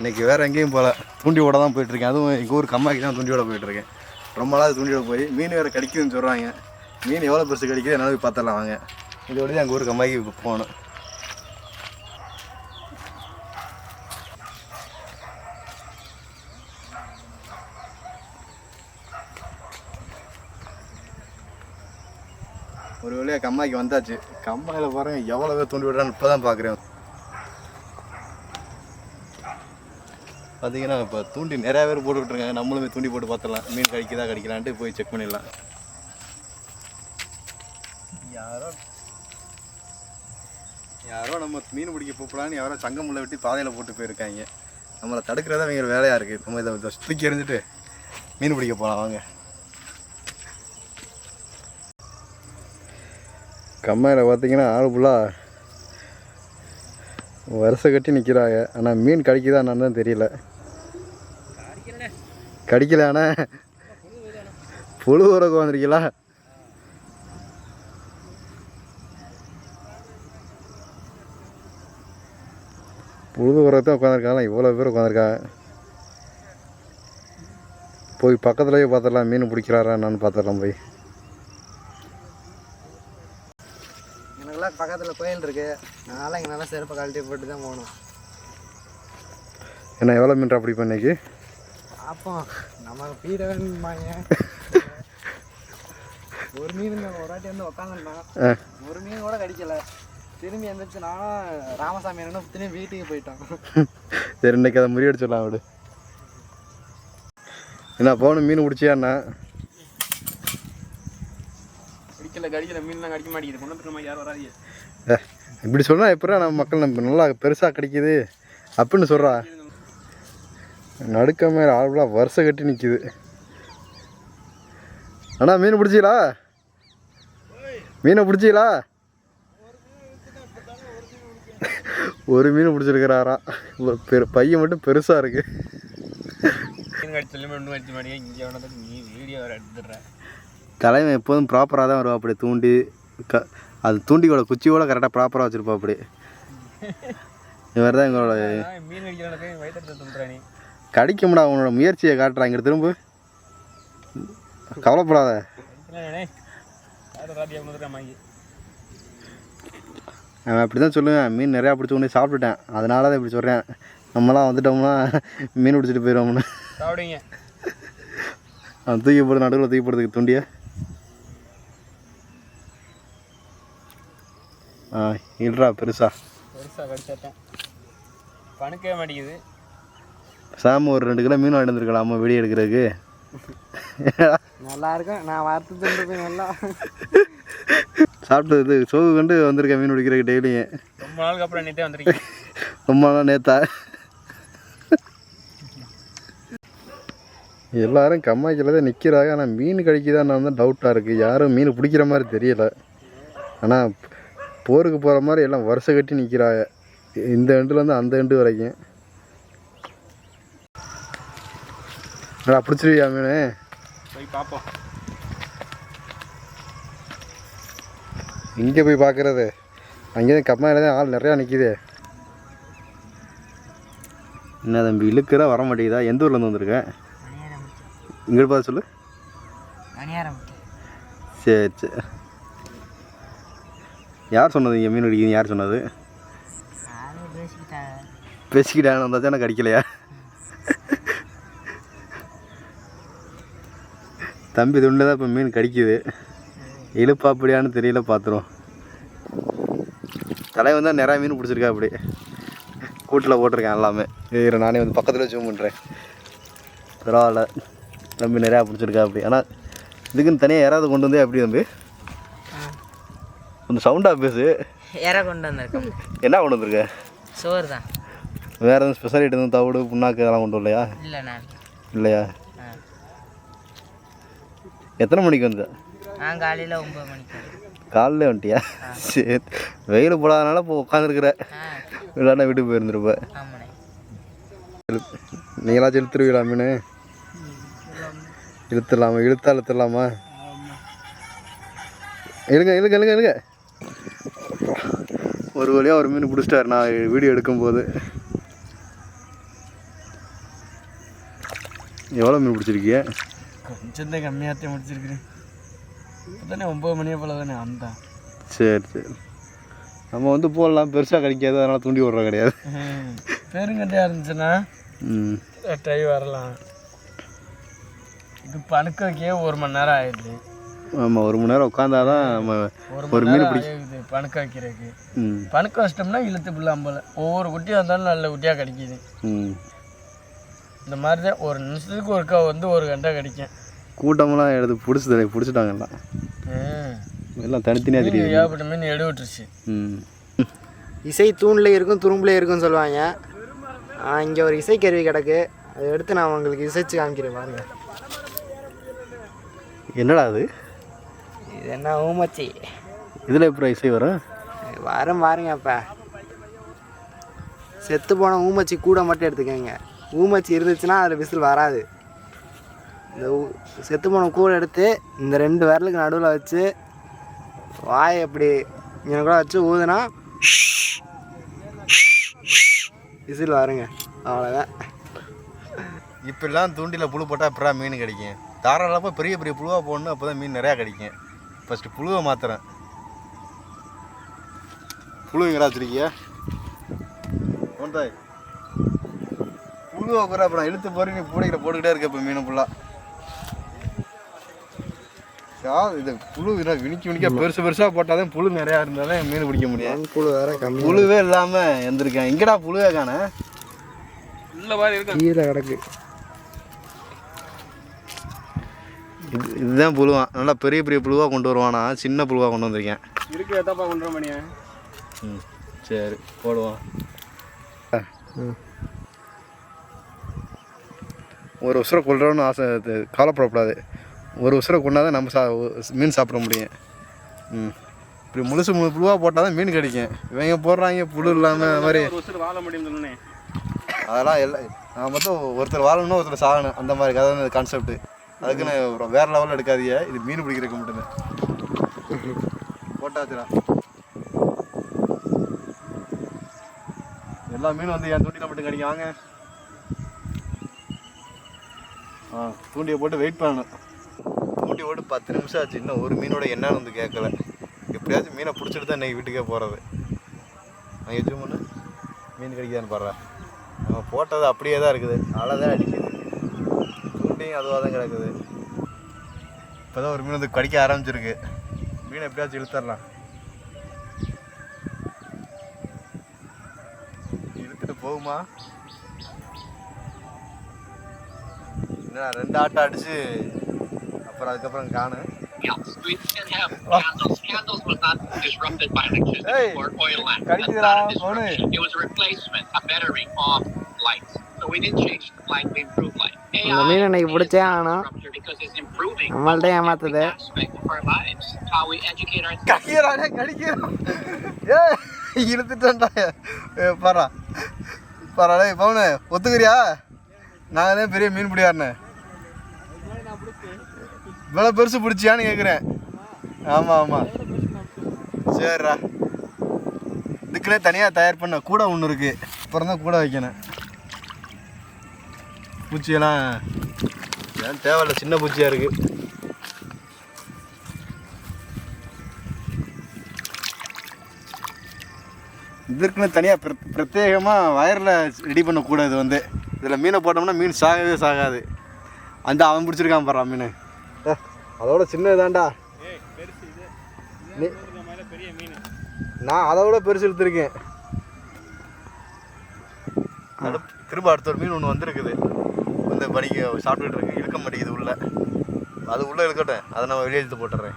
இன்னைக்கு வேறு எங்கேயும் போகல தூண்டி விட தான் போயிட்டுருக்கேன். அதுவும் எங்கள் ஊர் கம்மாக்கி தான் தூண்டி விட போயிட்டுருக்கேன். ரொம்ப நாள் தூண்டி விட போய் மீன் வேறு கடிக்குதுன்னு சொல்கிறாங்க மீன் எவ்வளோ பெருசு கடிக்குது என்னால் போய் பார்த்துடலாம் வாங்க. இதோட தான் எங்கள் ஊர் கம்மாக்கி இப்போ போகணும். ஒரு வழியாக கம்மாய்க்கு வந்தாச்சு. கம்மாயில் பாருங்க எவ்வளோ தூண்டி விடுறான்னு இப்போ தான் பார்க்குறேன் பார்த்தீங்கன்னா இப்போ தூண்டி நிறையா பேர் போட்டு விட்ருக்காங்க நம்மளுமே தூண்டி போட்டு பார்த்துடலாம். மீன் கடிக்குதா கடிக்கலான்ட்டு போய் செக் பண்ணிடலாம். யாரோ யாரோ நம்ம மீன் பிடிக்க போகலான்னு யாரோ சங்கமுள்ள வெட்டி பாதையில் போட்டு போயிருக்காங்க. நம்மளை தடுக்கிறதா அவங்க வேலையாக இருக்குது நம்ம இதை தூக்கி எறிஞ்சிட்டு மீன் பிடிக்க போகலாம் வாங்க. கம்மையில் பார்த்தீங்கன்னா ஆள் ஃபுல்லாக வருஷ கட்டி நிற்கிறாங்க ஆனால் மீன் கிடைக்குதா என்னன்னு தான் தெரியல. கடிக்கல அண்ணா புழு உரக்கு வந்திருக்கீங்களா? புழுது உரத்தான் உட்காந்துருக்காங்களா இவ்வளோ பேர் உட்காந்துருக்காங்க போய் பக்கத்துலேயே பார்த்துடலாம் மீன் பிடிக்கிறாரா என்னன்னு பார்த்துடலாம் போய். எனக்குலாம் பக்கத்தில் கோயில் இருக்கு. அதனால் இங்கே நல்லா செருப்பை கழட்டி போட்டு தான் போகணும். என்ன எவ்வளோ மீன் அப்படி பண்ணிக்கு பார்ப்போம் நமக்கு பீட வேணுமாங்க ஒரு மீன் ஒரு வாட்டி வந்து உட்காந்துருந்தான் ஆ. ஒரு மீன் கூட கடிக்கல. திரும்பி எந்திரிச்சு நானும் ராமசாமி என்ன திரும்பி வீட்டுக்கு போயிட்டான் சரி இன்னைக்கு அதை முறியடிச்சிடலாம் விடு. என்ன போகணும் மீன் பிடிச்சியா அண்ணா? பிடிக்கல கடிக்கல மீன்லாம் கடிக்க மாட்டேங்குது. கொண்டு வந்துருக்க யாரும் வராதியே ஏ, இப்படி சொன்னால் எப்படா நம்ம மக்கள் நம்ம நல்லா பெருசாக கிடைக்குது? அப்படின்னு சொல்கிறா நடுக்க மேலே ஆள்லாம் வருஷம் கட்டி நிற்கிது அண்ணா மீன் பிடிச்சிங்களா? மீனை பிடிச்சிங்களா? ஒரு மீன் பிடிச்சிருக்கிறாரா? பெரு பையன் மட்டும் பெருசாக இருக்குது தலைவன் எப்போதும் ப்ராப்பராக தான் வருவா அப்படி தூண்டி க அது தூண்டியோட குச்சியோட கரெக்டாக ப்ராப்பராக வச்சுருப்பா அப்படி இவர் தான் எங்களோட மீன் கடிக்கிறவனுக்கு வயிற்று சொல்கிறேன் நீ கடிக்க முடியாது அவனோட முயற்சியை காட்டுறான் இங்கிட்டு திரும்ப கவலைப்படாத அவன் அப்படி தான் சொல்லுவேன். மீன் நிறையா பிடிச்சி போய் சாப்பிட்டுட்டேன். அதனால தான் இப்படி சொல்கிறேன் நம்மலாம் வந்துட்டோம்னா மீன் பிடிச்சிட்டு போயிடுவோம்னு. சாப்பிடுங்க அவன் தூக்கி போடுறது நடுவில் தூக்கி போடுறதுக்கு தூண்டிய? ஆ இல்றா பெருசா. பெருசாக கடிச்சிட்டேன். பணுக்கவே மாட்டேங்குது. சாம ஒரு ரெண்டு கிலோ மீன் வாங்கிட்டு வந்துருக்கலாமா வெடி எடுக்கிறதுக்கு? நல்லா இருக்கும் நான் வார்த்தை நல்லா சாப்பிட்டது சோகு கண்டு வந்திருக்கேன் மீன் பிடிக்கிறதுக்கு டெய்லியும். ரொம்ப நாளுக்கு அப்புறம் நேற்றே வந்திருக்கேன் ரொம்ப நாள் நேத்தா. எல்லாரும் கம்மாய்க்கில் தான் நிற்கிறாங்க ஆனால் மீன் கடிக்குதான்னு தான் டவுட்டாக இருக்குது யாரும் மீன் பிடிக்கிற மாதிரி தெரியல. ஆனால் போருக்கு போகிற மாதிரி எல்லாம் வருஷம் கட்டி நிற்கிறாங்க இந்த எண்டுலேருந்து அந்த எண்டு வரைக்கும். என்னடா பிடிச்சிருவியா மீன்? போய் பார்ப்போம் இங்கே போய் பார்க்குறது அங்கே தான் கம்மாயில் தான் ஆள் நிறையா நிற்கிதே என்ன தம்பி இழுக்கிற வர மாட்டேங்குதா? எந்த ஊர்லேருந்து வந்திருக்கேன் இங்கே பார்த்து சொல்லு. சரி சரி. யார் சொன்னது இங்கே மீன் அடிக்குது யார் சொன்னது? பேசிக்கிட்டாங்க வந்தால் எனக்கு அடிக்கலையா? தம்பி துண்டில் தான் இப்போ மீன் கடிக்குது. இழுப்பா அப்படியான்னு தெரியல பார்த்துருவோம் தலைவன் தான் நிறையா மீன் பிடிச்சிருக்கா அப்படி. கூட்டில் போட்டிருக்கேன் எல்லாமே. இரு நானே வந்து பக்கத்தில் ஜூம் பண்ணுறேன் பரவாயில்ல. தம்பி நிறையா பிடிச்சிருக்கா அப்படி. ஆனால் இதுக்குன்னு தனியாக யாராவது கொண்டு வந்தே அப்படி தம்பி? கொஞ்சம் சவுண்டாக பேசு. இற கொண்டு வந்திருக்கோம். என்ன கொண்டு வந்திருக்க? சோறு தான் வேறு எதுவும் ஸ்பெஷல் ஐட்டம் எதுவும் தவிடு புண்ணாக்கு அதெல்லாம் கொண்டு வரலையா? இல்லை நான் இல்லையா. எத்தனை மணிக்கு வந்த? நான் காலையில் ஒம்பது மணிக்கு. காலையில் வந்துட்டியா? சரி. வெயில் போடாதனால இப்போ உட்காந்துருக்குற இல்லைன்னா வீட்டுக்கு போயிருந்துருப்ப. நீங்களாச்சும் இழுத்துருவீங்களா மீன் இழுத்துடலாமா. இழுத்தா இழுத்துடலாமா? இழுங்க இழுங்க இழுங்க இழுங்க. ஒரு வழியாக ஒரு மீன் பிடிச்சிட்டாரு. நான் வீடியோ எடுக்கும்போது. எவ்வளோ மீன் பிடிச்சிருக்கீங்க கொஞ்சம் தான் கம்மியாகத்தே முடிச்சிருக்கிறேன். இப்போ தானே ஒம்பது மணியை போல தானே வந்தான் சரி சரி. நம்ம வந்து போடலாம். பெருசாக கிடைக்காது. அதனால் தூண்டி விட்ற கிடையாது. பெருங்கட்டையாக இருந்துச்சுன்னா டை வரலாம். இது பணுக்க வைக்கவே ஒரு மணி நேரம் ஆயிடுது. ஆமாம் ஒரு மணி நேரம் உட்காந்தாதான் நம்ம ஒரு மீன் நேரம் பிடி ஆகுது பணுக்க வைக்கிறதுக்கு. பணுக்க வச்சிட்டோம்னா இழுத்து பிள்ளாம் போல ஒவ்வொரு குட்டியாக இருந்தாலும் நல்ல குட்டியாக கிடைக்கிது. இந்த மாதிரி தான் ஒரு நிமிஷத்துக்கு ஒருக்கா வந்து ஒரு கண்டை கிடைக்கும். கூட்டமெல்லாம் எடுத்து பிடிச்சி பிடிச்சிட்டாங்கல்லாம் எல்லாம் தனித்தனியாக தெரியுது. ஏகப்பட்ட மீன் எடு விட்டுருச்சு ம். இசை தூணில் இருக்கும் துரும்பில் இருக்கும்னு சொல்லுவாங்க. இங்கே ஒரு இசைக்கருவி கிடக்கு. அதை எடுத்து நான் உங்களுக்கு இசைச்சு காமிக்கிறேன் பாருங்க. என்னடா அது? இது என்ன ஊமச்சி இதில் எப்படி இசை வரும்? வரும் பாருங்க அப்போ. செத்து போன ஊமச்சி கூட மட்டும் எடுத்துக்கோங்க. ஊமச்சி இருந்துச்சுன்னா அதில் விசில் வராது. இந்த செத்து போன கூடை எடுத்து இந்த ரெண்டு விரலுக்கு நடுவில் வச்சு வாய் அப்படி இங்கே கூட வச்சு ஊதுனா விசில் வருங்க. அவ்வளோதான் இப்படிலாம் தூண்டியில் புழு போட்டால் அப்புறம் மீன் கிடைக்கும்? தாராளமாக பெரிய பெரிய புழுவாக போடணும் அப்போ தான் மீன் நிறையா கிடைக்கும். ஃபஸ்ட்டு புழுவை மாத்துறேன். புழு எங்கடா வச்சிருக்கிய? தாய் புழுவை கூட அப்புறம் இழுத்து போகிற நீ பூடைக்கிற போட்டுக்கிட்டே இருக்க இப்போ மீன் ஃபுல்லாக இது புழு இதை வினிக்கி வினிக்க பெருசு பெருசாக போட்டால் தான் புழு நிறையா இருந்தால் தான் மீன் பிடிக்க முடியும். புழு வேற கம்மி. புழுவே இல்லாமல் எந்திருக்கேன். எங்கடா புழுவே காண? கீழே கிடக்கு. இது இதுதான் புழுவான் நல்லா பெரிய பெரிய புழுவாக கொண்டு வருவானா. சின்ன புழுவாக கொண்டு வந்திருக்கேன். இருக்கு எத்தப்பா கொண்டு மணியா ம் சரி போடுவோம். ஒரு உசுரை கொள்றோன்னு ஆசை கவலைப்படக்கூடாது ஒரு உசுரை கொண்டாதான் நம்ம சா மீன் சாப்பிட முடியும். ம். இப்படி முழுசு முழு புழுவாக போட்டால் தான் மீன் கிடைக்கும். இவங்க போடுறாங்க புழு இல்லாமல் அது மாதிரி. வாழ முடியும் அதெல்லாம் எல்லாம் நான் மொத்தம் ஒருத்தர் வாழணும் ஒருத்தர் சாகணும். அந்த மாதிரி கதை தான் கான்செப்ட் அதுக்குன்னு வேற லெவலில் எடுக்காதீங்க. இது மீன் பிடிக்கிறதுக்கு மட்டும்தான் போட்டாச்சுடா. எல்லா மீனும் வந்து என் தூண்டியில் மட்டும் கிடைக்கும். வாங்க. ஆ தூண்டியை போட்டு வெயிட் பண்ணணும். ஓடி ஓடி பத்து நிமிஷம் ஆச்சு. இன்னும் ஒரு மீனோட என்னன்னு வந்து கேட்கல. எப்படியாச்சும் மீனை பிடிச்சிட்டு தான் இன்னைக்கு வீட்டுக்கே போகிறது அங்கே ஜூம் பண்ணு மீன் கிடைக்குதான்னு பாடுறேன் நம்ம போட்டது அப்படியே தான் இருக்குது. அலை தான் அடிக்குது. தூண்டியும் அதுவாக தான் கிடக்குது. இப்போ தான் ஒரு மீன் வந்து கடிக்க ஆரம்பிச்சிருக்கு. மீனை எப்படியாச்சும் இழுத்துடலாம். இழுத்துட்டு போகுமா? என்ன ரெண்டு ஆட்டம் அடிச்சு அப்புறம் அதுக்கப்புறம் காணு else. We can have candles. Candles was not disrupted by electricity Hey, or oil lamp. That's கடிக்குதுடா, disruption. It was a replacement, a bettering of lights. So we didn't change the light, we improved light. அந்த மீன் எனக்கு பிடிச்சே ஆகணும் நம்மள்ட்ட ஏமாத்துது கடிக்கிறானே கடிக்கிறான் ஏ இழுத்துட்டேன்டா பாரா பாரா டேய் பவுனு ஒத்துக்கிறியா நாங்கள் தான் பெரிய மீன் பிடியாருண்ணே விலை பெருசு பிடிச்சியான்னு கேட்குறேன் ஆமாம் ஆமாம் சரிடா இதுக்குள்ளே தனியாக தயார் பண்ண கூட ஒன்று இருக்குது அப்புறம் தான் கூட வைக்கணும். பூச்சியெல்லாம் ஏன் தேவையில்ல சின்ன பூச்சியாக இருக்குது இதற்குன்னு தனியாக பிர பிரத்யேகமாக வயரில் ரெடி பண்ணக்கூடாது வந்து. இதில் மீனை போட்டோம்னா மீன் சாகவே சாகாது. அந்த அவன் பிடிச்சிருக்கான் பாரு மீன் அதோட சின்னதாண்டா நான் அதை விட பெருசு இழுத்துருக்கேன். நடு- திரும்ப அடுத்த ஒரு மீன் ஒன்று வந்திருக்குது. வந்து பணிக்கு சாப்பிட்டுட்டு இருக்கு. இழுக்க மாட்டேங்குது உள்ள. அது உள்ளே இழுக்கட்டும். அதை நான் வெளியே இழுத்து போட்டுறேன்.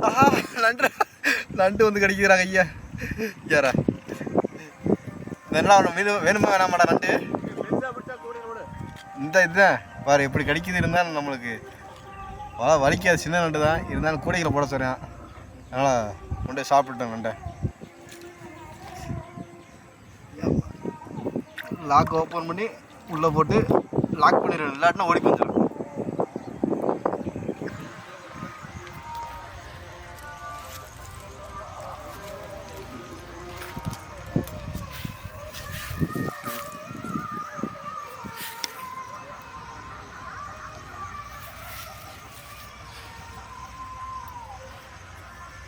ஆஹா, நண்டு. நண்டு வந்து கடிக்கிறாங்க ஐயா. யாரா? என்ன மீன் வேணுமா வேணாமாடா நண்டு? இந்த இதுதான் பாரு எப்படி கிடைக்குது இருந்தாலும் நம்மளுக்கு வா வலிக்காது. சின்ன நண்டு தான். இருந்தாலும் கூடைகளை போட சொல்கிறேன் அதனால் கொண்டு போய் நண்டை. லாக் ஓப்பன் பண்ணி உள்ளே போட்டு லாக் பண்ணிடுவேன் இல்லாட்டினா ஓடி வந்துடும்